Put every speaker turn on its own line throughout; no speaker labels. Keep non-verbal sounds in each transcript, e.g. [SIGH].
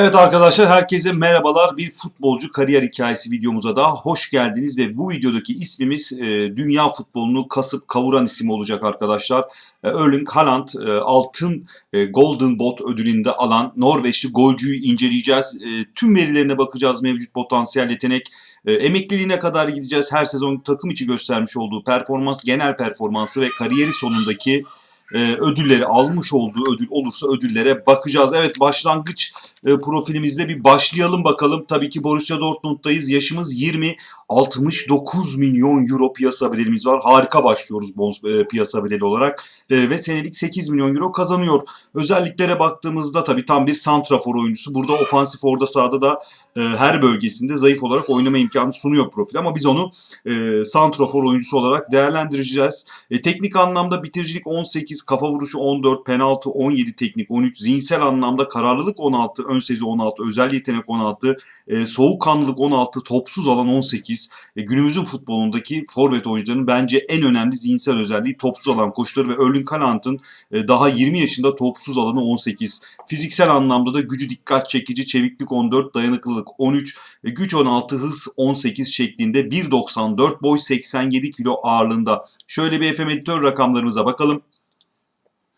Evet arkadaşlar herkese merhabalar. Bir futbolcu kariyer hikayesi videomuza daha hoş geldiniz ve bu videodaki ismimiz e, dünya futbolunu kasıp kavuran isim olacak arkadaşlar. E, Erling Haaland e, altın e, Golden Boot ödülünde alan Norveçli golcüyü inceleyeceğiz. E, tüm verilerine bakacağız mevcut potansiyel yetenek. E, emekliliğine kadar gideceğiz. Her sezon takım içi göstermiş olduğu performans, genel performansı ve kariyeri sonundaki e, ödülleri almış olduğu ödül olursa ödüllere bakacağız. Evet başlangıç e, profilimizde bir başlayalım bakalım. Tabii ki Borussia Dortmund'dayız. Yaşımız 20. 69 milyon euro piyasa bedelimiz var. Harika başlıyoruz bonus e, piyasa bedeli olarak. E, ve senelik 8 milyon euro kazanıyor. Özelliklere baktığımızda tabii tam bir santrafor oyuncusu. Burada ofansif orada sahada da e, her bölgesinde zayıf olarak oynama imkanı sunuyor profil. Ama biz onu e, santrafor oyuncusu olarak değerlendireceğiz. E, teknik anlamda bitiricilik 18, kafa vuruşu 14, penaltı 17, teknik 13, zihinsel anlamda kararlılık 16, ön sezi 16, özel yetenek 16, e, soğukkanlılık 16, topsuz alan 18. E, günümüzün futbolundaki forvet oyuncularının bence en önemli zihinsel özelliği topsuz alan koşuları ve Erling Haaland'ın e, daha 20 yaşında topsuz alanı 18. Fiziksel anlamda da gücü dikkat çekici, çeviklik 14, dayanıklılık 13, e, güç 16, hız 18 şeklinde 1.94 boy 87 kilo ağırlığında. Şöyle bir FM editör rakamlarımıza bakalım.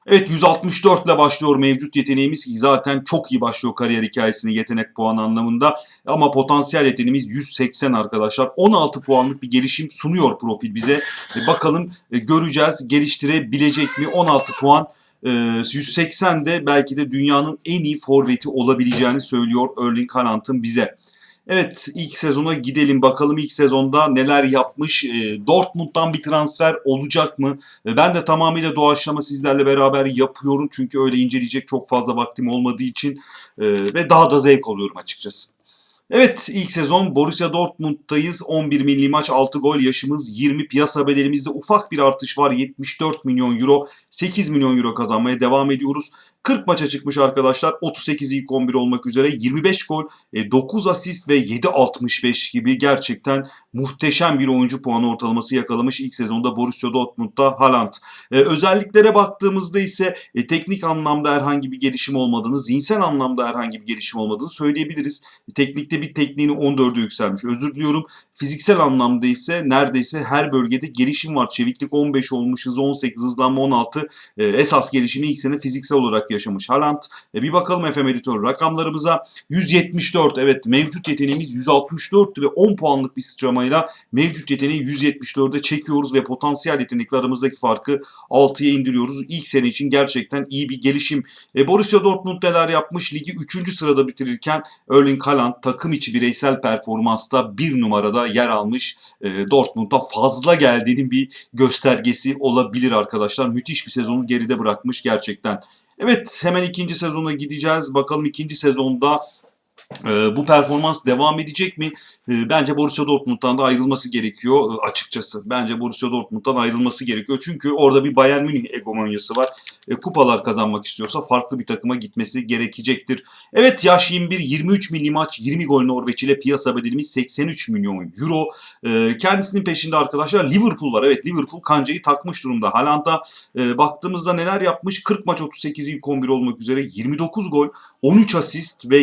Evet 164 ile başlıyor mevcut yeteneğimiz ki zaten çok iyi başlıyor kariyer hikayesini yetenek puan anlamında. Ama potansiyel yeteneğimiz 180 arkadaşlar. 16 puanlık bir gelişim sunuyor profil bize. E, bakalım e, göreceğiz geliştirebilecek mi 16 puan. e, 180 de belki de dünyanın en iyi forveti olabileceğini söylüyor Erling Haaland'ın bize. Evet ilk sezona gidelim bakalım ilk sezonda neler yapmış. E, Dortmund'dan bir transfer olacak mı? E, ben de tamamıyla doğaçlama sizlerle beraber yapıyorum. Çünkü öyle inceleyecek çok fazla vaktim olmadığı için e, ve daha da zevk alıyorum açıkçası. Evet ilk sezon Borussia Dortmund'dayız. 11 milli maç 6 gol yaşımız 20 piyasa bedelimizde ufak bir artış var. 74 milyon euro 8 milyon euro kazanmaya devam ediyoruz. 40 maça çıkmış arkadaşlar. 38 ilk 11 olmak üzere 25 gol, e, 9 asist ve 7.65 gibi gerçekten muhteşem bir oyuncu puanı ortalaması yakalamış ilk sezonda Borussia Dortmund'da Haaland. E, özelliklere baktığımızda ise e, teknik anlamda herhangi bir gelişim olmadığını, zihinsel anlamda herhangi bir gelişim olmadığını söyleyebiliriz. E, teknikte bir tekniğini 14'e yükselmiş. Özür diliyorum. Fiziksel anlamda ise neredeyse her bölgede gelişim var. Çeviklik 15 olmuş, hız 18, hızlanma 16. E, esas gelişimi ilk sene fiziksel olarak yaşamış Haaland. E, bir bakalım FM editör rakamlarımıza. 174 evet mevcut yeteneğimiz 164 ve 10 puanlık bir sıçramayla mevcut yeteneği 174'e çekiyoruz ve potansiyel yetenekle aramızdaki farkı 6'ya indiriyoruz. İlk sene için gerçekten iyi bir gelişim. E, Borussia Dortmund neler yapmış? Ligi 3. sırada bitirirken Erling Haaland takım içi bireysel performansta bir numarada yer almış. E, Dortmund'a fazla geldiğinin bir göstergesi olabilir arkadaşlar. Müthiş bir sezonu geride bırakmış gerçekten. Evet hemen ikinci sezona gideceğiz. Bakalım ikinci sezonda e, bu performans devam edecek mi? E, bence Borussia Dortmund'dan da ayrılması gerekiyor e, açıkçası. Bence Borussia Dortmund'dan ayrılması gerekiyor. Çünkü orada bir Bayern Münih egomonyası var. E, kupalar kazanmak istiyorsa farklı bir takıma gitmesi gerekecektir. Evet yaş 21, 23 milli maç, 20 gol Norveç ile piyasa bedelimiz 83 milyon euro. E, kendisinin peşinde arkadaşlar Liverpool var. Evet Liverpool kancayı takmış durumda. Haaland'a baktığımızda neler yapmış? 40 maç 38 ilk 11 olmak üzere 29 gol, 13 asist ve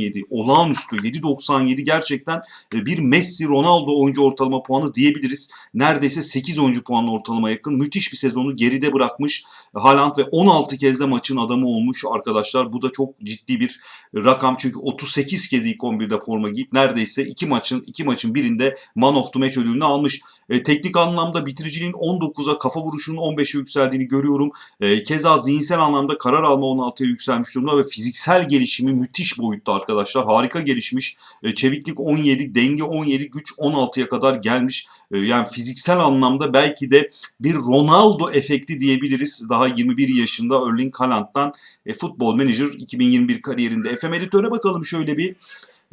7.97 olağanüstü 7.97 gerçekten e, bir Messi Ronaldo oyuncu ortalama puanı diyebiliriz. Neredeyse 8 oyuncu puanı ortalama yakın. Müthiş bir sezonu geride bırakmış Haaland ve 16 kez de maçın adamı olmuş arkadaşlar. Bu da çok ciddi bir rakam çünkü 38 kez ilk 11'de forma giyip neredeyse 2 maçın 2 maçın birinde Man of the Match ödülünü almış. E, teknik anlamda bitiriciliğin 19'a, kafa vuruşunun 15'e yükseldiğini görüyorum. E, keza zihinsel anlamda karar alma 16'ya yükselmiş durumda ve fiziksel gelişimi müthiş boyutta arkadaşlar. Harika gelişmiş. E, çeviklik 17, denge 17, güç 16'ya kadar gelmiş. E, yani fiziksel anlamda belki de bir Ronaldo efekti diyebiliriz. Daha 21 yaşında Erling Haaland'dan e, Futbol Manager 2021 kariyerinde. FM editöre bakalım şöyle bir.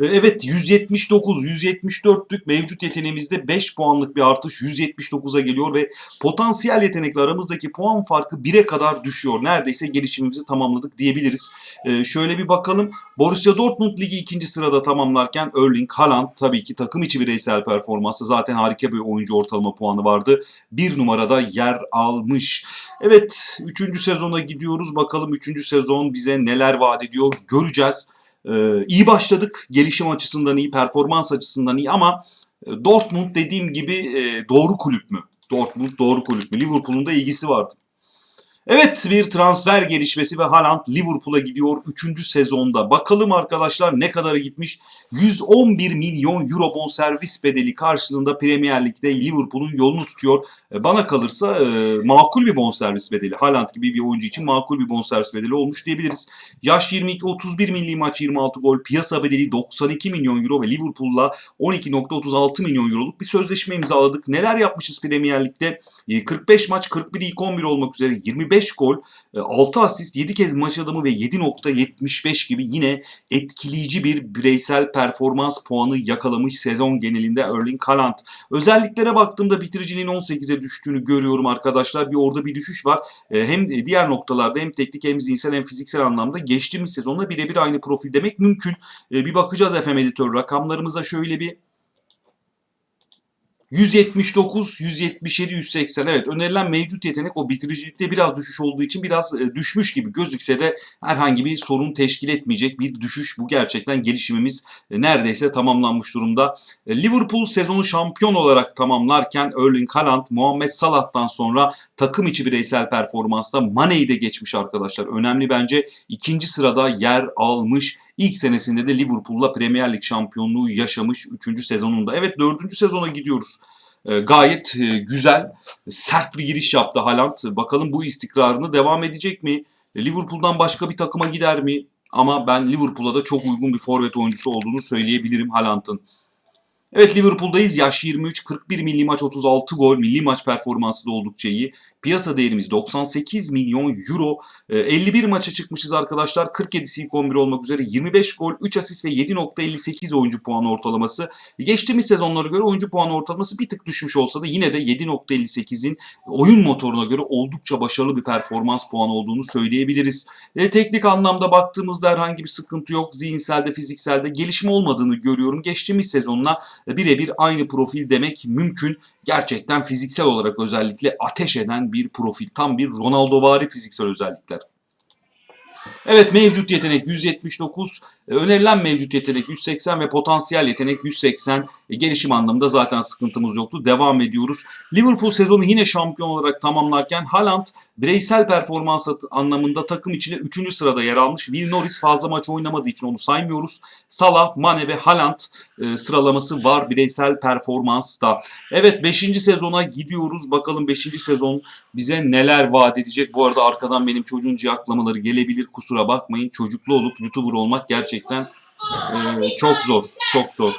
E, Evet 179, 174'lük mevcut yeteneğimizde 5 puanlık bir artış 179'a geliyor ve potansiyel yetenekle aramızdaki puan farkı 1'e kadar düşüyor. Neredeyse gelişimimizi tamamladık diyebiliriz. Ee, şöyle bir bakalım. Borussia Dortmund ligi ikinci sırada tamamlarken Erling Haaland tabii ki takım içi bireysel performansı zaten harika bir oyuncu ortalama puanı vardı. Bir numarada yer almış. Evet 3. sezona gidiyoruz. Bakalım 3. sezon bize neler vaat ediyor göreceğiz. Ee, iyi başladık. Gelişim açısından iyi, performans açısından iyi ama e, Dortmund dediğim gibi e, doğru kulüp mü? Dortmund doğru kulüp mü? Liverpool'un da ilgisi vardı. Evet bir transfer gelişmesi ve Haaland Liverpool'a gidiyor 3. sezonda. Bakalım arkadaşlar ne kadara gitmiş? 111 milyon euro bonservis bedeli karşılığında Premier Lig'de Liverpool'un yolunu tutuyor. E, Bana kalırsa e, makul bir bonservis bedeli. Haaland gibi bir oyuncu için makul bir bonservis bedeli olmuş diyebiliriz. Yaş 22, 31 milli maç 26 gol, piyasa bedeli 92 milyon euro ve Liverpool'la 12.36 milyon euroluk bir sözleşme imzaladık. Neler yapmışız Premier Lig'de? E, 45 maç 41 ilk 11 olmak üzere 25 gol, e, 6 asist, 7 kez maç adamı ve 7.75 gibi yine etkileyici bir bireysel performans puanı yakalamış sezon genelinde Erling Haaland. Özelliklere baktığımda bitiriciliğin 18'e düştüğünü görüyorum arkadaşlar. Bir orada bir düşüş var. E, Hem diğer noktalarda hem teknik hem zihinsel hem fiziksel anlamda geçtiğimiz sezonla birebir aynı profil demek mümkün. E, Bir bakacağız FM editör rakamlarımıza şöyle bir 179, 177, 180. Evet önerilen mevcut yetenek o bitiricilikte biraz düşüş olduğu için biraz e, düşmüş gibi gözükse de herhangi bir sorun teşkil etmeyecek bir düşüş. Bu gerçekten gelişimimiz e, neredeyse tamamlanmış durumda. E, Liverpool sezonu şampiyon olarak tamamlarken Erling Haaland, Muhammed Salah'tan sonra takım içi bireysel performansta Mane'yi de geçmiş arkadaşlar. Önemli bence ikinci sırada yer almış. İlk senesinde de Liverpool'la Premier Lig şampiyonluğu yaşamış 3. sezonunda. Evet 4. sezona gidiyoruz. E, gayet e, güzel, sert bir giriş yaptı Haaland. Bakalım bu istikrarını devam edecek mi? Liverpool'dan başka bir takıma gider mi? Ama ben Liverpool'a da çok uygun bir forvet oyuncusu olduğunu söyleyebilirim Haaland'ın. Evet Liverpool'dayız. Yaş 23, 41 milli maç 36 gol. Milli maç performansı da oldukça iyi. Piyasa değerimiz 98 milyon euro. Ee, 51 maça çıkmışız arkadaşlar. 47'si ilk 11 olmak üzere 25 gol, 3 asist ve 7.58 oyuncu puanı ortalaması. Geçtiğimiz sezonlara göre oyuncu puanı ortalaması bir tık düşmüş olsa da yine de 7.58'in oyun motoruna göre oldukça başarılı bir performans puanı olduğunu söyleyebiliriz. E, teknik anlamda baktığımızda herhangi bir sıkıntı yok. Zihinselde, fizikselde gelişme olmadığını görüyorum. Geçtiğimiz sezonla birebir aynı profil demek mümkün. Gerçekten fiziksel olarak özellikle ateş eden bir profil. Tam bir Ronaldovari fiziksel özellikler. Evet mevcut yetenek 179, e, önerilen mevcut yetenek 180 ve potansiyel yetenek 180. E, gelişim anlamında zaten sıkıntımız yoktu. Devam ediyoruz. Liverpool sezonu yine şampiyon olarak tamamlarken Haaland bireysel performans anlamında takım içinde 3. sırada yer almış. Will Norris fazla maç oynamadığı için onu saymıyoruz. Salah, Mane ve Haaland e, sıralaması var bireysel performansta. Evet 5. sezona gidiyoruz. Bakalım 5. sezon bize neler vaat edecek. Bu arada arkadan benim çocuğun ciyaklamaları gelebilir. Kusura bakmayın. Çocuklu olup YouTuber olmak gerçekten e, çok zor. Çok zor.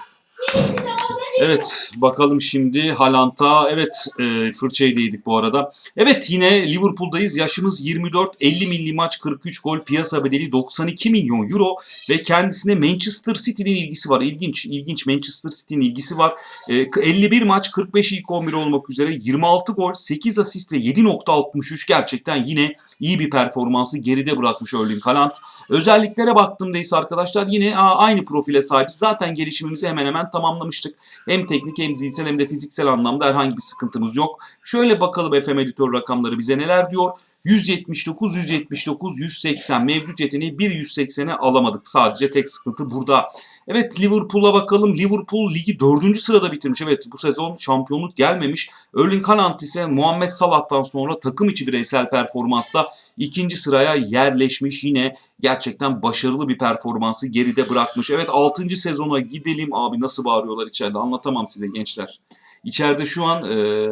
Evet bakalım şimdi Haaland'a. Evet e, fırçayı değdik bu arada. Evet yine Liverpool'dayız. Yaşımız 24. 50 milli maç 43 gol. Piyasa bedeli 92 milyon euro. Ve kendisine Manchester City'nin ilgisi var. İlginç. ilginç Manchester City'nin ilgisi var. E, 51 maç 45 ilk 11 olmak üzere 26 gol 8 asist ve 7.63 gerçekten yine iyi bir performansı geride bırakmış Erling Haaland. Özelliklere baktığımda ise arkadaşlar yine aynı profile sahibiz. Zaten gelişimimizi hemen hemen tamamlamıştık. Hem teknik hem zihinsel hem de fiziksel anlamda herhangi bir sıkıntımız yok. Şöyle bakalım FM editör rakamları bize neler diyor. 179, 179, 180 mevcut yeteneği bir 180'e alamadık. Sadece tek sıkıntı burada. Evet Liverpool'a bakalım. Liverpool ligi 4. sırada bitirmiş. Evet bu sezon şampiyonluk gelmemiş. Erling Haaland ise Muhammed Salah'tan sonra takım içi bireysel performansta ikinci sıraya yerleşmiş. Yine gerçekten başarılı bir performansı geride bırakmış. Evet 6. sezona gidelim. Abi nasıl bağırıyorlar içeride anlatamam size gençler. İçeride şu an e,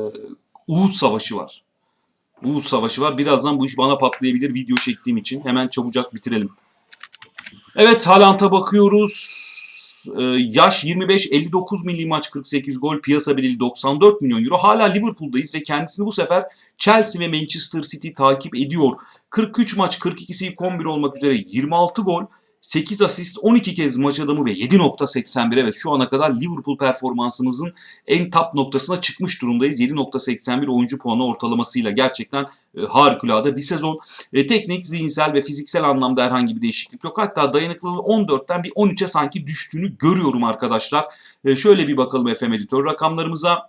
Uhud Savaşı var. Uhud Savaşı var. Birazdan bu iş bana patlayabilir video çektiğim için. Hemen çabucak bitirelim. Evet Haaland'a bakıyoruz. Ee, yaş 25, 59 milli maç 48 gol, piyasa bedeli 94 milyon euro. Hala Liverpool'dayız ve kendisini bu sefer Chelsea ve Manchester City takip ediyor. 43 maç 42'si ilk 11 olmak üzere 26 gol, 8 asist, 12 kez maç adamı ve 7.81 evet şu ana kadar Liverpool performansımızın en top noktasına çıkmış durumdayız. 7.81 oyuncu puanı ortalamasıyla gerçekten e, harikulade bir sezon. E, teknik, zihinsel ve fiziksel anlamda herhangi bir değişiklik yok. Hatta dayanıklılığı 14'ten bir 13'e sanki düştüğünü görüyorum arkadaşlar. E, şöyle bir bakalım FM editör rakamlarımıza.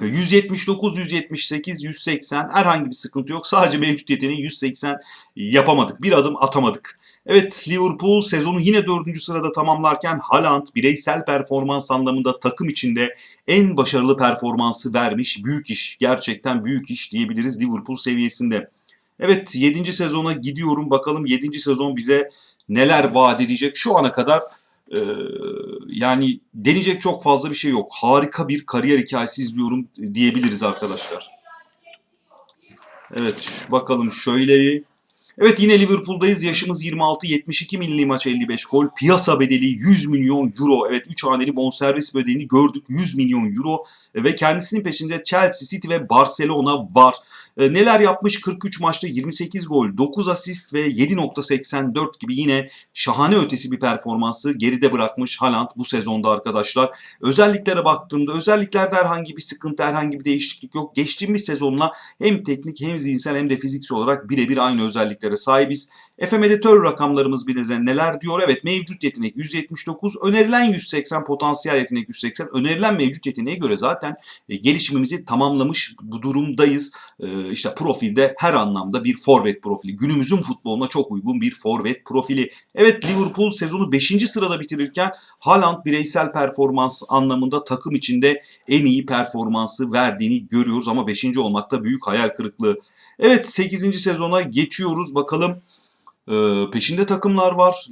179, 178, 180 herhangi bir sıkıntı yok. Sadece mevcut yeteneği 180 yapamadık. Bir adım atamadık. Evet Liverpool sezonu yine dördüncü sırada tamamlarken Haaland bireysel performans anlamında takım içinde en başarılı performansı vermiş. Büyük iş gerçekten büyük iş diyebiliriz Liverpool seviyesinde. Evet 7. sezona gidiyorum bakalım 7. sezon bize neler vaat edecek. Şu ana kadar e, yani deneyecek çok fazla bir şey yok. Harika bir kariyer hikayesi izliyorum diyebiliriz arkadaşlar. Evet bakalım şöyle bir. Evet yine Liverpool'dayız. Yaşımız 26, 72 milli maç 55 gol. Piyasa bedeli 100 milyon euro. Evet 3 haneli bonservis bedelini gördük 100 milyon euro. Ve kendisinin peşinde Chelsea, City ve Barcelona var. E, neler yapmış? 43 maçta 28 gol, 9 asist ve 7.84 gibi yine şahane ötesi bir performansı geride bırakmış Haaland bu sezonda arkadaşlar. Özelliklere baktığımda özelliklerde herhangi bir sıkıntı, herhangi bir değişiklik yok. Geçtiğimiz sezonla hem teknik hem zihinsel hem de fiziksel olarak birebir aynı özelliklere sahibiz. FM editör rakamlarımız bize neler diyor? Evet mevcut yetenek 179, önerilen 180, potansiyel yetenek 180. Önerilen mevcut yeteneğe göre zaten e, gelişimimizi tamamlamış bu durumdayız. E, işte profilde her anlamda bir forvet profili. Günümüzün futboluna çok uygun bir forvet profili. Evet Liverpool sezonu 5. sırada bitirirken Haaland bireysel performans anlamında takım içinde en iyi performansı verdiğini görüyoruz ama 5. olmakta büyük hayal kırıklığı. Evet 8. sezona geçiyoruz bakalım. Ee, peşinde takımlar var.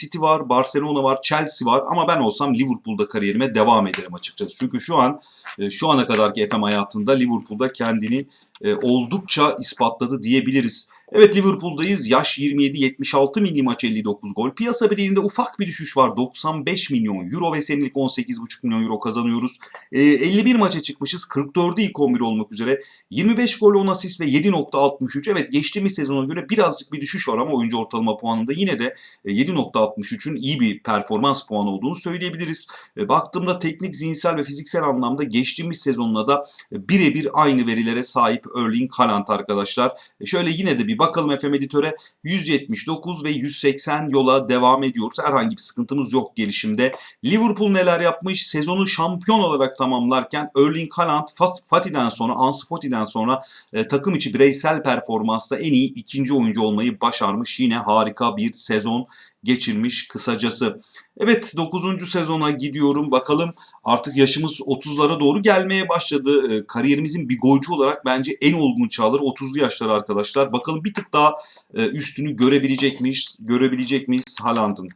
City var, Barcelona var, Chelsea var ama ben olsam Liverpool'da kariyerime devam ederim açıkçası. Çünkü şu an e, şu ana kadarki FM hayatında Liverpool'da kendini e, oldukça ispatladı diyebiliriz. Evet Liverpool'dayız. Yaş 27, 76 milli maç 59 gol. Piyasa bedelinde ufak bir düşüş var. 95 milyon euro ve senelik 18,5 milyon euro kazanıyoruz. E, 51 maça çıkmışız. 44'ü ilk 11 olmak üzere. 25 gol 10 asist ve 7.63. Evet geçtiğimiz sezona göre birazcık bir düşüş var ama oyuncu ortalama puanında yine de e, 7.63'ün iyi bir performans puanı olduğunu söyleyebiliriz. E, Baktığımda teknik, zihinsel ve fiziksel anlamda geçtiğimiz sezonla da e, birebir aynı verilere sahip Erling Haaland arkadaşlar. E, Şöyle yine de bir bakalım FM editöre 179 ve 180 yola devam ediyoruz. Herhangi bir sıkıntımız yok gelişimde. Liverpool neler yapmış? Sezonu şampiyon olarak tamamlarken Erling Haaland Fat- Fati'den sonra, Ansu Fati'den sonra e, takım içi bireysel performansta en iyi ikinci oyuncu olmayı başarmış. Yine harika bir sezon geçirmiş kısacası. Evet 9. sezona gidiyorum. Bakalım artık yaşımız 30'lara doğru gelmeye başladı. E, kariyerimizin bir golcü olarak bence en olgun çağları 30'lu yaşlar arkadaşlar. Bakalım bir tık daha e, üstünü görebilecek miyiz? Görebilecek miyiz Haaland'ın?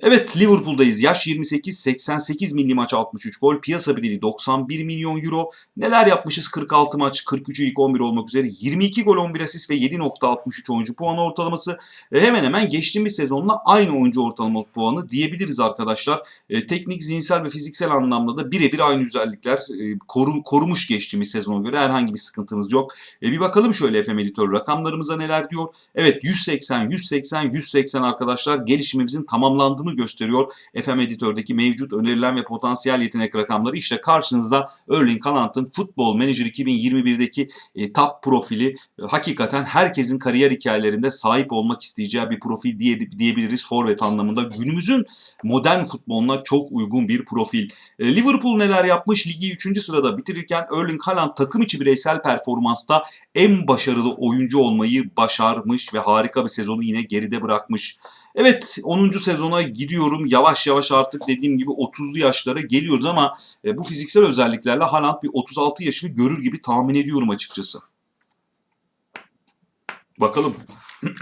Evet Liverpool'dayız. Yaş 28, 88 milli maç 63 gol. Piyasa bedeli 91 milyon euro. Neler yapmışız? 46 maç, 43'ü ilk 11 olmak üzere. 22 gol, 11 asist ve 7.63 oyuncu puanı ortalaması. E, hemen hemen geçtiğimiz sezonla aynı oyuncu ortalama puanı diyebiliriz arkadaşlar. E, teknik, zihinsel ve fiziksel anlamda da birebir aynı özellikler e, koru- korumuş geçtiğimiz sezona göre herhangi bir sıkıntımız yok. E, bir bakalım şöyle FM editör rakamlarımıza neler diyor. Evet 180, 180, 180 arkadaşlar gelişimimizin tamamlandığını gösteriyor. FM editördeki mevcut önerilen ve potansiyel yetenek rakamları işte karşınızda Erling Haaland'ın Futbol Manager 2021'deki e, top profili e, hakikaten herkesin kariyer hikayelerinde sahip olmak isteyeceği bir profil diye, diyebiliriz forvet anlamında. Günümüzün modern futboluna çok uygun bir profil. E, Liverpool neler yapmış? Ligi 3. sırada bitirirken Erling Haaland takım içi bireysel performansta en başarılı oyuncu olmayı başarmış ve harika bir sezonu yine geride bırakmış. Evet 10. sezona gidiyorum. Yavaş yavaş artık dediğim gibi 30'lu yaşlara geliyoruz ama e, bu fiziksel özelliklerle Haaland bir 36 yaşını görür gibi tahmin ediyorum açıkçası. Bakalım. [CLEARS THROAT]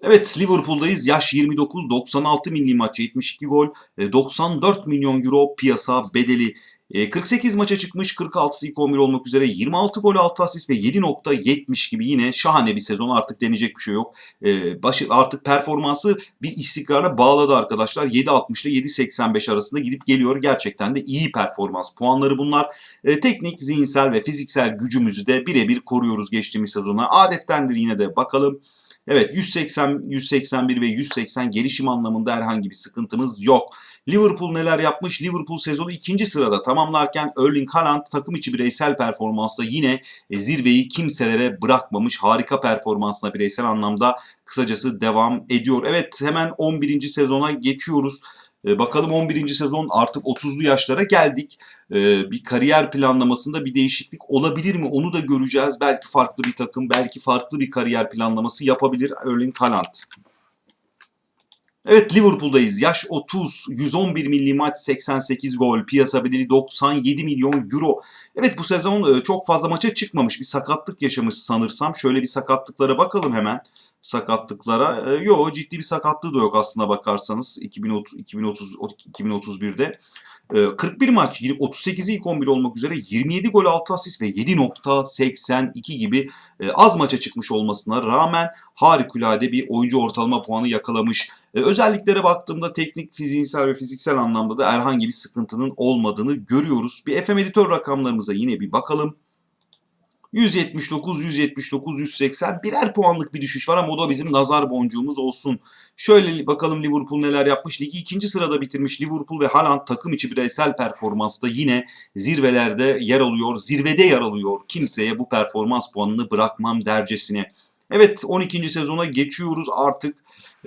Evet Liverpool'dayız. Yaş 29, 96 milli maç, 72 gol, e, 94 milyon euro piyasa bedeli. E, 48 maça çıkmış, 46'sı ilk 11 olmak üzere 26 gol, 6 asist ve 7.70 gibi yine şahane bir sezon artık deneyecek bir şey yok. E, başı, artık performansı bir istikrara bağladı arkadaşlar. 7.60 ile 7.85 arasında gidip geliyor. Gerçekten de iyi performans puanları bunlar. E, teknik, zihinsel ve fiziksel gücümüzü de birebir koruyoruz geçtiğimiz sezona. Adettendir yine de bakalım. Evet 180, 181 ve 180 gelişim anlamında herhangi bir sıkıntımız yok. Liverpool neler yapmış? Liverpool sezonu ikinci sırada tamamlarken Erling Haaland takım içi bireysel performansla yine e, zirveyi kimselere bırakmamış. Harika performansla bireysel anlamda kısacası devam ediyor. Evet hemen 11. sezona geçiyoruz. E, bakalım 11. sezon artık 30'lu yaşlara geldik. E, bir kariyer planlamasında bir değişiklik olabilir mi? Onu da göreceğiz. Belki farklı bir takım, belki farklı bir kariyer planlaması yapabilir Erling Haaland. Evet Liverpool'dayız. Yaş 30, 111 milli maç, 88 gol, piyasa bedeli 97 milyon euro. Evet bu sezon e, çok fazla maça çıkmamış. Bir sakatlık yaşamış sanırsam. Şöyle bir sakatlıklara bakalım hemen. Sakatlıklara. E, yo ciddi bir sakatlığı da yok aslında bakarsanız 2030 2030 2031'de. E, 41 maç, 38'i ilk 11 olmak üzere 27 gol 6 asist ve 7.82 gibi e, az maça çıkmış olmasına rağmen harikulade bir oyuncu ortalama puanı yakalamış. E, özelliklere baktığımda teknik, fiziksel ve fiziksel anlamda da herhangi bir sıkıntının olmadığını görüyoruz. Bir FM editör rakamlarımıza yine bir bakalım. 179, 179, 180 birer puanlık bir düşüş var ama o da bizim nazar boncuğumuz olsun. Şöyle bakalım Liverpool neler yapmış. Ligi ikinci sırada bitirmiş Liverpool ve Haaland takım içi bireysel performansta yine zirvelerde yer alıyor. Zirvede yer alıyor. Kimseye bu performans puanını bırakmam dercesine. Evet 12. sezona geçiyoruz artık.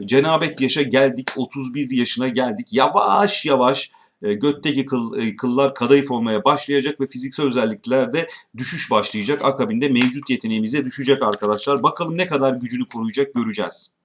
Cenabet yaşa geldik. 31 yaşına geldik. Yavaş yavaş e, götteki kıl, e, kıllar kadayıf olmaya başlayacak ve fiziksel özelliklerde düşüş başlayacak. Akabinde mevcut yeteneğimize düşecek arkadaşlar. Bakalım ne kadar gücünü koruyacak göreceğiz.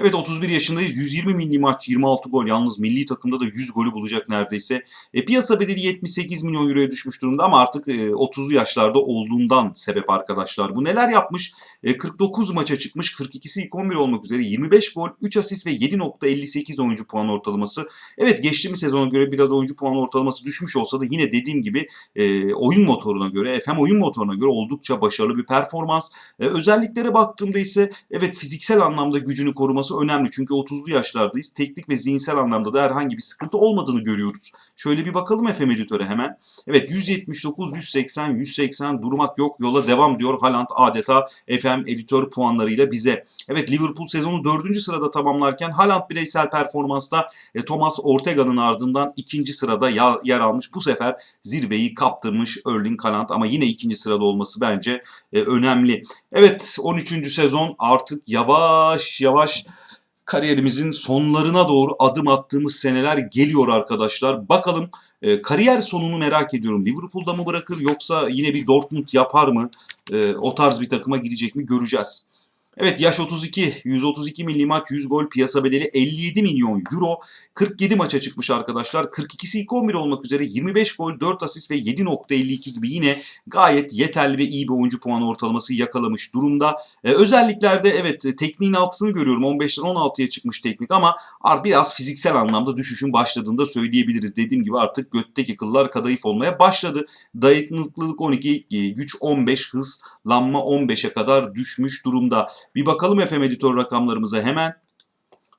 Evet 31 yaşındayız. 120 milli maç, 26 gol. Yalnız milli takımda da 100 golü bulacak neredeyse. E, piyasa bedeli 78 milyon euroya düşmüş durumda ama artık e, 30'lu yaşlarda olduğundan sebep arkadaşlar. Bu neler yapmış? E, 49 maça çıkmış. 42'si ilk 11 olmak üzere 25 gol, 3 asist ve 7.58 oyuncu puan ortalaması. Evet geçtiğimiz sezona göre biraz oyuncu puan ortalaması düşmüş olsa da yine dediğim gibi e, oyun motoruna göre, FM oyun motoruna göre oldukça başarılı bir performans. E, özelliklere baktığımda ise evet fiziksel anlamda gücünü koruması önemli. Çünkü 30'lu yaşlardayız. Teknik ve zihinsel anlamda da herhangi bir sıkıntı olmadığını görüyoruz. Şöyle bir bakalım FM editöre hemen. Evet 179, 180, 180 durmak yok. Yola devam diyor Haaland adeta FM editör puanlarıyla bize. Evet Liverpool sezonu 4. sırada tamamlarken Haaland bireysel performansta e, Thomas Ortega'nın ardından ikinci sırada ya, yer almış. Bu sefer zirveyi kaptırmış Erling Haaland ama yine ikinci sırada olması bence e, önemli. Evet 13. sezon artık yavaş yavaş kariyerimizin sonlarına doğru adım attığımız seneler geliyor arkadaşlar. Bakalım e, kariyer sonunu merak ediyorum. Liverpool'da mı bırakır yoksa yine bir Dortmund yapar mı? E, o tarz bir takıma gidecek mi göreceğiz. Evet yaş 32, 132 milli maç, 100 gol, piyasa bedeli 57 milyon euro. 47 maça çıkmış arkadaşlar. 42'si ilk 11 olmak üzere 25 gol, 4 asist ve 7.52 gibi yine gayet yeterli ve iyi bir oyuncu puanı ortalaması yakalamış durumda. Ee, özelliklerde evet tekniğin altını görüyorum. 15'ten 16'ya çıkmış teknik ama biraz fiziksel anlamda düşüşün başladığını da söyleyebiliriz. Dediğim gibi artık götteki kıllar kadayıf olmaya başladı. Dayanıklılık 12, güç 15, hızlanma 15'e kadar düşmüş durumda. Bir bakalım FM editör rakamlarımıza hemen.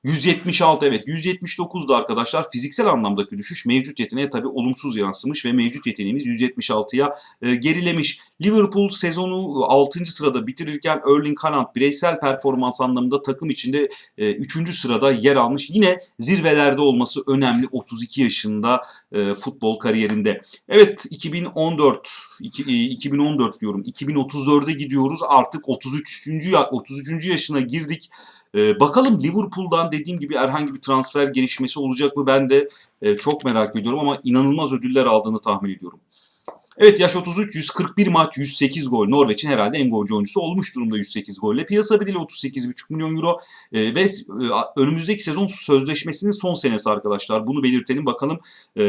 176 evet 179'da arkadaşlar fiziksel anlamdaki düşüş mevcut yeteneğe tabi olumsuz yansımış ve mevcut yeteneğimiz 176'ya e, gerilemiş. Liverpool sezonu 6. sırada bitirirken Erling Haaland bireysel performans anlamında takım içinde e, 3. sırada yer almış. Yine zirvelerde olması önemli 32 yaşında e, futbol kariyerinde. Evet 2014 iki, e, 2014 diyorum 2034'e gidiyoruz artık 33. 33. yaşına girdik. Ee, bakalım Liverpool'dan dediğim gibi herhangi bir transfer gelişmesi olacak mı ben de e, çok merak ediyorum ama inanılmaz ödüller aldığını tahmin ediyorum. Evet yaş 33, 141 maç, 108 gol. Norveç'in herhalde en golcü oyuncusu olmuş durumda 108 golle. Piyasa bedeli 38,5 milyon euro e, ve e, önümüzdeki sezon sözleşmesinin son senesi arkadaşlar. Bunu belirtelim bakalım e,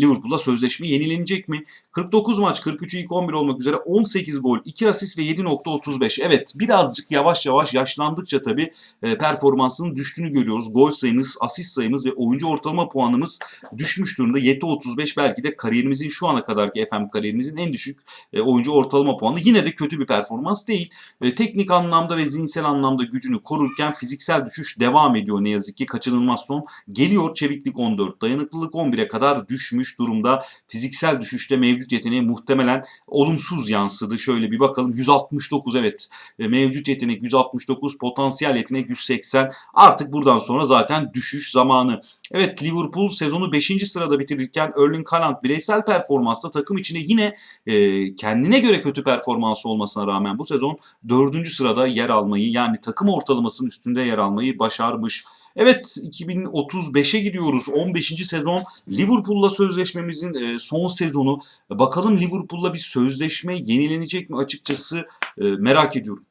Liverpool'da sözleşme yenilenecek mi? 49 maç, 43 ilk 11 olmak üzere 18 gol, 2 asist ve 7.35. Evet birazcık yavaş yavaş yaşlandıkça tabii e, performansının düştüğünü görüyoruz. Gol sayımız, asist sayımız ve oyuncu ortalama puanımız düşmüş durumda. 7.35 belki de kariyerimizin şu ana kadarki FM kariyerimizin en düşük e, oyuncu ortalama puanı. Yine de kötü bir performans değil. E, teknik anlamda ve zihinsel anlamda gücünü korurken fiziksel düşüş devam ediyor ne yazık ki. Kaçınılmaz son. Geliyor çeviklik 14, dayanıklılık 11'e kadar düşmüş durumda. Fiziksel düşüşte mevcut yeteneği muhtemelen olumsuz yansıdı. Şöyle bir bakalım. 169 evet. E, mevcut yetenek 169, potansiyel yetenek 180. Artık buradan sonra zaten düşüş zamanı. Evet Liverpool sezonu 5. sırada bitirirken Erling Haaland bireysel performansta takım içinde içinde yine e, kendine göre kötü performansı olmasına rağmen bu sezon dördüncü sırada yer almayı yani takım ortalamasının üstünde yer almayı başarmış. Evet 2035'e gidiyoruz. 15. sezon Liverpool'la sözleşmemizin e, son sezonu. Bakalım Liverpool'la bir sözleşme yenilenecek mi açıkçası e, merak ediyorum.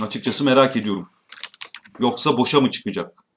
Açıkçası merak ediyorum. Yoksa boşa mı çıkacak?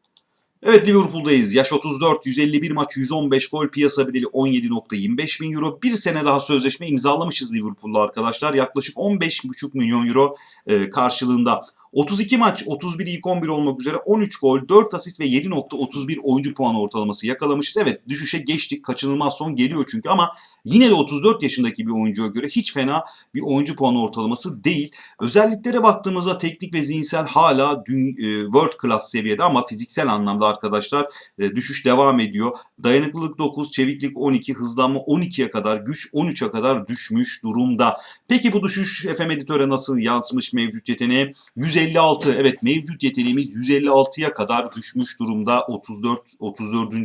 Evet Liverpool'dayız. Yaş 34, 151 maç, 115 gol, piyasa bedeli 17.25 bin euro. Bir sene daha sözleşme imzalamışız Liverpool'la arkadaşlar. Yaklaşık 15,5 milyon euro e, karşılığında. 32 maç, 31 ilk 11 olmak üzere 13 gol, 4 asist ve 7.31 oyuncu puanı ortalaması yakalamışız. Evet düşüşe geçtik. Kaçınılmaz son geliyor çünkü ama yine de 34 yaşındaki bir oyuncuya göre hiç fena bir oyuncu puanı ortalaması değil. Özelliklere baktığımızda teknik ve zihinsel hala e, world class seviyede ama fiziksel anlamda arkadaşlar e, düşüş devam ediyor. Dayanıklılık 9, çeviklik 12, hızlanma 12'ye kadar, güç 13'e kadar düşmüş durumda. Peki bu düşüş FM editöre nasıl yansımış mevcut yeteneğe? 156 evet mevcut yeteneğimiz 156'ya kadar düşmüş durumda 34 34.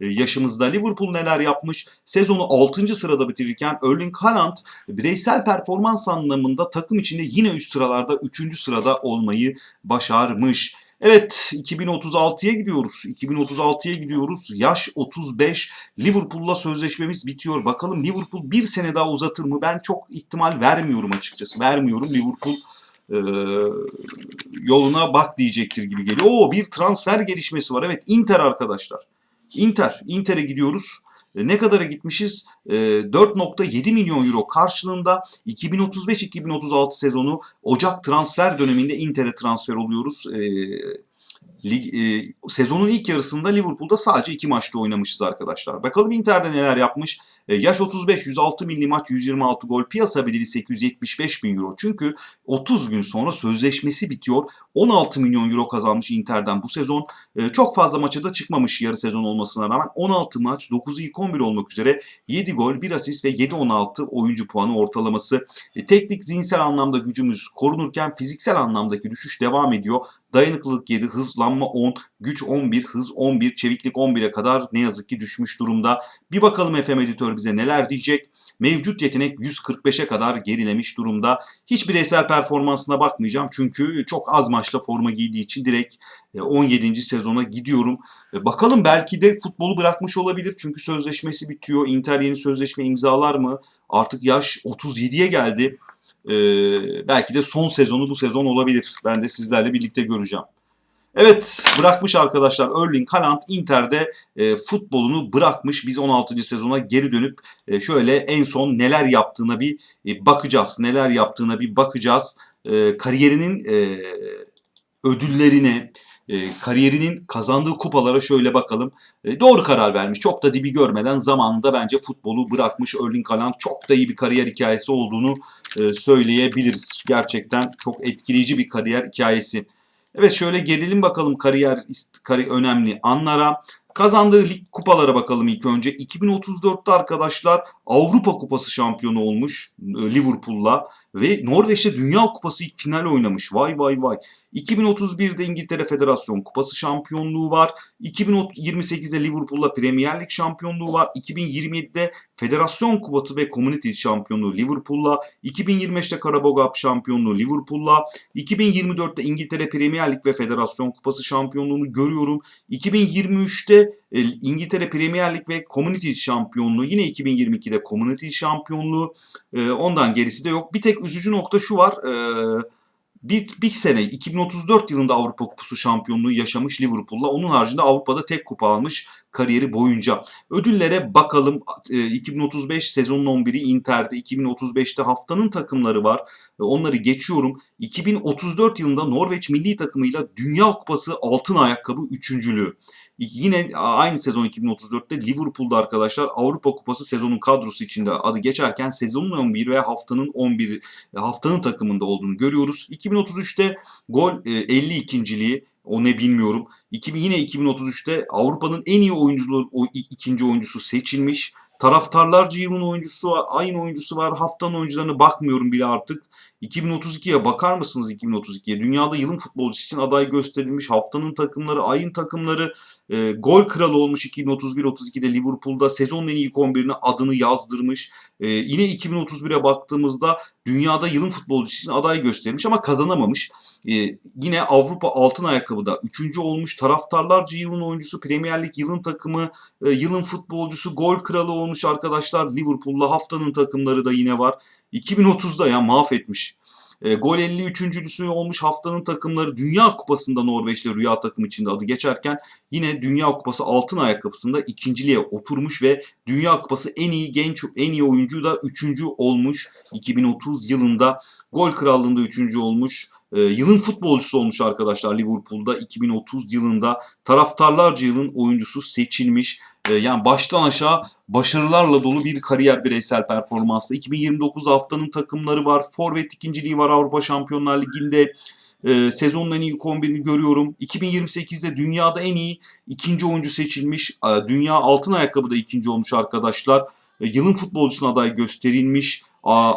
yaşımızda. Liverpool neler yapmış? Sezonu 6. sırada bitirirken Erling Haaland bireysel performans anlamında takım içinde yine üst sıralarda 3. sırada olmayı başarmış. Evet 2036'ya gidiyoruz. 2036'ya gidiyoruz. Yaş 35. Liverpool'la sözleşmemiz bitiyor. Bakalım Liverpool bir sene daha uzatır mı? Ben çok ihtimal vermiyorum açıkçası. Vermiyorum. Liverpool e, yoluna bak diyecektir gibi geliyor. Oo bir transfer gelişmesi var. Evet Inter arkadaşlar. Inter. Inter'e gidiyoruz. E, Ne kadara gitmişiz? E, 4.7 milyon euro karşılığında 2035-2036 sezonu Ocak transfer döneminde Inter'e transfer oluyoruz. Lig, e, sezonun ilk yarısında Liverpool'da sadece iki maçta oynamışız arkadaşlar. Bakalım Inter'de neler yapmış. E, yaş 35, 106 milli maç, 126 gol, piyasa bedeli 875 bin euro. Çünkü 30 gün sonra sözleşmesi bitiyor. 16 milyon euro kazanmış Inter'den bu sezon. E, çok fazla maça da çıkmamış yarı sezon olmasına rağmen. 16 maç, 9'u ilk 11 olmak üzere 7 gol, 1 asist ve 7-16 oyuncu puanı ortalaması. E, teknik, zihinsel anlamda gücümüz korunurken fiziksel anlamdaki düşüş devam ediyor. Dayanıklılık 7, hızlanma 10, güç 11, hız 11, çeviklik 11'e kadar ne yazık ki düşmüş durumda. Bir bakalım FM editör bize neler diyecek. Mevcut yetenek 145'e kadar gerilemiş durumda. Hiç bireysel performansına bakmayacağım çünkü çok az maçta forma giydiği için direkt e, 17. sezona gidiyorum. E, Bakalım belki de futbolu bırakmış olabilir çünkü sözleşmesi bitiyor. Inter yeni sözleşme imzalar mı? Artık yaş 37'ye geldi. Ee, belki de son sezonu bu sezon olabilir. Ben de sizlerle birlikte göreceğim. Evet bırakmış arkadaşlar Erling Haaland Inter'de e, futbolunu bırakmış. Biz 16. sezona geri dönüp e, şöyle en son neler yaptığına bir e, bakacağız. Neler yaptığına bir bakacağız. E, kariyerinin e, ödüllerine, e, kariyerinin kazandığı kupalara şöyle bakalım. E, doğru karar vermiş. Çok da dibi görmeden zamanında bence futbolu bırakmış. Erling Haaland çok da iyi bir kariyer hikayesi olduğunu e, söyleyebiliriz. Gerçekten çok etkileyici bir kariyer hikayesi. Evet şöyle gelelim bakalım kariyer kari önemli anlara. Kazandığı lig kupalara bakalım ilk önce. 2034'te arkadaşlar Avrupa Kupası şampiyonu olmuş e, Liverpool'la ve Norveç'te Dünya Kupası ilk final oynamış. Vay vay vay. 2031'de İngiltere Federasyon Kupası şampiyonluğu var. 2028'de Liverpool'la Premier Lig şampiyonluğu var. 2027'de Federasyon Kupası ve Community şampiyonluğu Liverpool'la. 2025'te Karabog Cup şampiyonluğu Liverpool'la. 2024'te İngiltere Premier Lig ve Federasyon Kupası şampiyonluğunu görüyorum. 2023'te e, İngiltere Premier Lig ve Community şampiyonluğu. Yine 2022'de Community şampiyonluğu. E, ondan gerisi de yok. Bir tek üzücü nokta şu var. E, bir, bir sene 2034 yılında Avrupa Kupası şampiyonluğu yaşamış Liverpool'la. Onun haricinde Avrupa'da tek kupa almış kariyeri boyunca. Ödüllere bakalım. E, 2035 sezonun 11'i Inter'de. 2035'te haftanın takımları var. E, onları geçiyorum. 2034 yılında Norveç milli takımıyla Dünya Kupası altın ayakkabı üçüncülüğü. Yine aynı sezon 2034'te Liverpool'da arkadaşlar Avrupa Kupası sezonun kadrosu içinde adı geçerken sezonun 11 ve haftanın 11 haftanın takımında olduğunu görüyoruz. 2033'te gol e, 52.liği o ne bilmiyorum. 2000, yine 2033'te Avrupa'nın en iyi oyuncuları o ikinci oyuncusu seçilmiş. Taraftarlarca yılın oyuncusu var, ayın oyuncusu var, haftanın oyuncularına bakmıyorum bile artık. 2032'ye bakar mısınız 2032'ye? Dünyada yılın futbolcusu için aday gösterilmiş. Haftanın takımları, ayın takımları, e, gol kralı olmuş 2031-32'de Liverpool'da. Sezonun en iyi 11'ine adını yazdırmış. E, yine 2031'e baktığımızda dünyada yılın futbolcusu için aday gösterilmiş ama kazanamamış. E, yine Avrupa altın ayakkabıda 3. olmuş. Taraftarlarca yılın oyuncusu, Premier Lig yılın takımı, e, yılın futbolcusu, gol kralı olmuş arkadaşlar. Liverpool'la haftanın takımları da yine var. 2030'da ya mahvetmiş. E, gol 53.lüsü olmuş haftanın takımları Dünya Kupası'nda Norveç'le Rüya takım içinde adı geçerken yine Dünya Kupası altın ayakkabısında ikinciliğe oturmuş ve Dünya Kupası en iyi genç en iyi oyuncu da üçüncü olmuş 2030 yılında gol krallığında üçüncü olmuş. E, yılın futbolcusu olmuş arkadaşlar Liverpool'da 2030 yılında taraftarlarca yılın oyuncusu seçilmiş. E, yani baştan aşağı başarılarla dolu bir kariyer bireysel performansla. 2029 haftanın takımları var. Forvet ikinciliği var Avrupa Şampiyonlar Ligi'nde. E, sezonun en iyi 11'ini görüyorum. 2028'de dünyada en iyi ikinci oyuncu seçilmiş. E, dünya altın ayakkabıda ikinci olmuş arkadaşlar. E, yılın futbolcusuna aday gösterilmiş.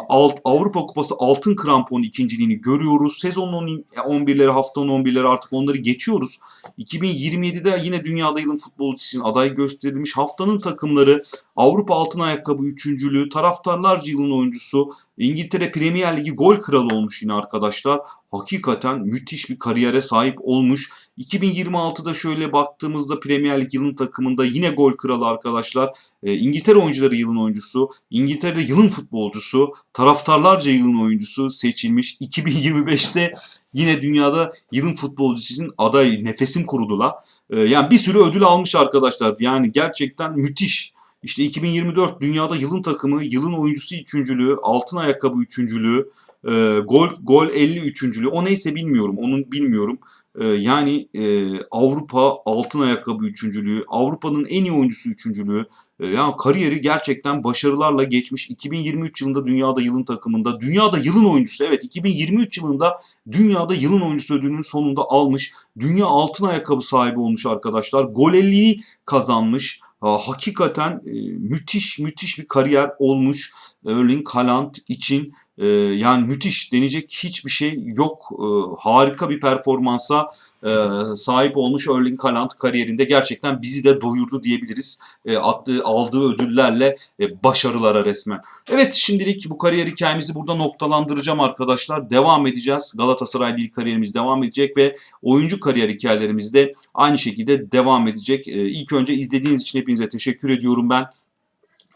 Alt, Avrupa Kupası altın krampon ikinciliğini görüyoruz. Sezonun 11'leri, haftanın 11'leri artık onları geçiyoruz. 2027'de yine dünyada yılın futbolcusu için aday gösterilmiş. Haftanın takımları Avrupa altın ayakkabı üçüncülüğü, taraftarlarca yılın oyuncusu, İngiltere Premier Ligi gol kralı olmuş yine arkadaşlar. Hakikaten müthiş bir kariyere sahip olmuş. 2026'da şöyle baktığımızda Premier Lig yılın takımında yine gol kralı arkadaşlar. E, İngiltere oyuncuları yılın oyuncusu, İngiltere'de yılın futbolcusu, taraftarlarca yılın oyuncusu seçilmiş. 2025'te yine dünyada yılın futbolcusu için aday nefesim kurudu la. E, yani bir sürü ödül almış arkadaşlar. Yani gerçekten müthiş. İşte 2024 dünyada yılın takımı, yılın oyuncusu üçüncülüğü, altın ayakkabı üçüncülüğü, e, gol gol 50 üçüncülüğü. O neyse bilmiyorum. Onun bilmiyorum. E, yani e, Avrupa altın ayakkabı üçüncülüğü, Avrupa'nın en iyi oyuncusu üçüncülüğü. E, yani kariyeri gerçekten başarılarla geçmiş. 2023 yılında dünyada yılın takımında, dünyada yılın oyuncusu. Evet 2023 yılında dünyada yılın oyuncusu ödülünün sonunda almış. Dünya altın ayakkabı sahibi olmuş arkadaşlar. Gol 50'yi kazanmış. Ha, hakikaten e, müthiş müthiş bir kariyer olmuş Erling Haaland için. E, yani müthiş deneyecek hiçbir şey yok. E, harika bir performansa e, sahip olmuş Erling Haaland kariyerinde gerçekten bizi de doyurdu diyebiliriz. E, attığı, aldığı ödüllerle e, başarılara resmen. Evet şimdilik bu kariyer hikayemizi burada noktalandıracağım arkadaşlar. Devam edeceğiz. Galatasaray Ligi kariyerimiz devam edecek ve oyuncu kariyer hikayelerimiz de aynı şekilde devam edecek. E, ilk önce izlediğiniz için hepinize teşekkür ediyorum ben.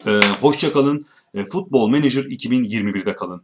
E, hoşça Futbol Manager 2021'de kalın.